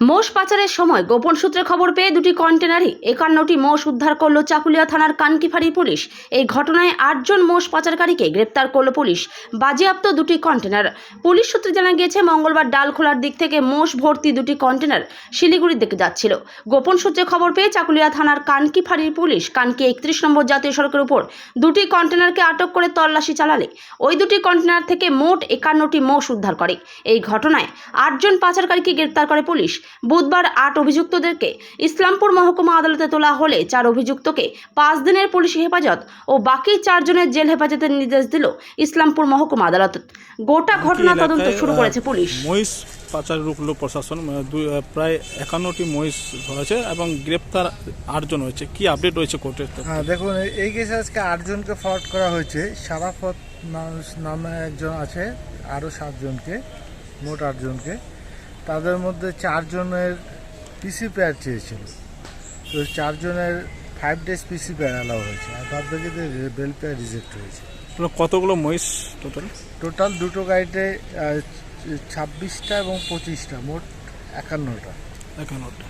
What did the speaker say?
মোষ পাচারের সময় গোপন সূত্রে খবর পেয়ে দুটি কন্টেনারই একান্নটি মোষ উদ্ধার করল চাকুলিয়া থানার কানকিফাড়ি পুলিশ। এই ঘটনায় আটজন মোষ পাচারকারীকে গ্রেপ্তার করল পুলিশ। বাজেয়াপ্ত দুটি কন্টেনার। পুলিশ সূত্রে জানা গিয়েছে, মঙ্গলবার ডাল খোলার দিক থেকে মোষ ভর্তি দুটি কন্টেনার শিলিগুড়ির দিকে যাচ্ছিল। গোপন সূত্রে খবর পেয়ে চাকুলিয়া থানার কানকিফাড়ির পুলিশ কানকি একত্রিশ নম্বর জাতীয় সড়কের উপর দুটি কন্টেনারকে আটক করে তল্লাশি চালালে। ওই দুটি কন্টেনার থেকে মোট একান্নটি মোষ উদ্ধার করে। এই ঘটনায় আটজন পাচারকারীকে গ্রেপ্তার করে পুলিশ। বুধবার আট অভিযুক্তদেরকে ইসলামপুর মহকুমা আদালতে তোলা হলে চার অভিযুক্তকে পাঁচ দিনের পুলিশ হেফাজত ও বাকি চারজনের জেল হেফাজতের নির্দেশ দিল ইসলামপুর মহকুমা আদালত। গোটা ঘটনা তদন্ত শুরু করেছে পুলিশ। মহিষ পাচার রুখল প্রশাসন দুই- প্রায় একান্নটি মহিষ ধরেছে এবং গ্রেপ্তার আটজন হয়েছে। কি আপডেট রয়েছে কোর্টের হ্যাঁ দেখুন এই- কেসে আজকে আটজনকে ফরওয়ার্ড করা হয়েছে। সারাফত নাম- নামে একজন আছে আরও সাতজনকে মোট আটজনকে। তাদের মধ্যে চারজনের পিসি পেয়ার চেয়েছিল। তো চারজনের five days PC pair allow হয়েছে। আর বাদ বাকিদের বেল পেয়ার রিজেক্ট হয়েছে। কতগুলো মহিষ টোটাল টোটাল দুটো গাড়িতে ছাব্বিশটা এবং পঁচিশটা মোট একান্নটা। একান্নটা।